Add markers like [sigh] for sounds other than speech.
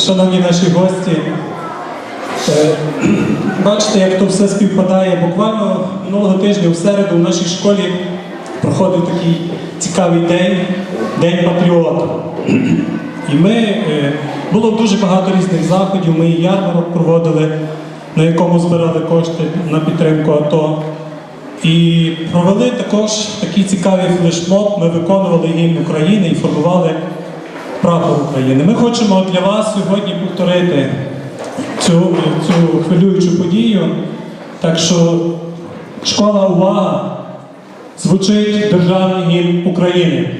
шановні наші гості. Е, [clears throat] Бачите, як то все співпадає. Буквально минулого тижня в середу в нашій школі проходив такий цікавий день День патріота. І ми е, було дуже багато різних заходів. Ми і ярмарок проводили, на якому збирали кошти на підтримку АТО. І провели також такий цікавий флешмоб. Ми виконували гімн України і формували прапор України. Ми хочемо для вас сьогодні повторити цю, цю хвилюючу подію. Так що школа увага! Звучить державний гімн України.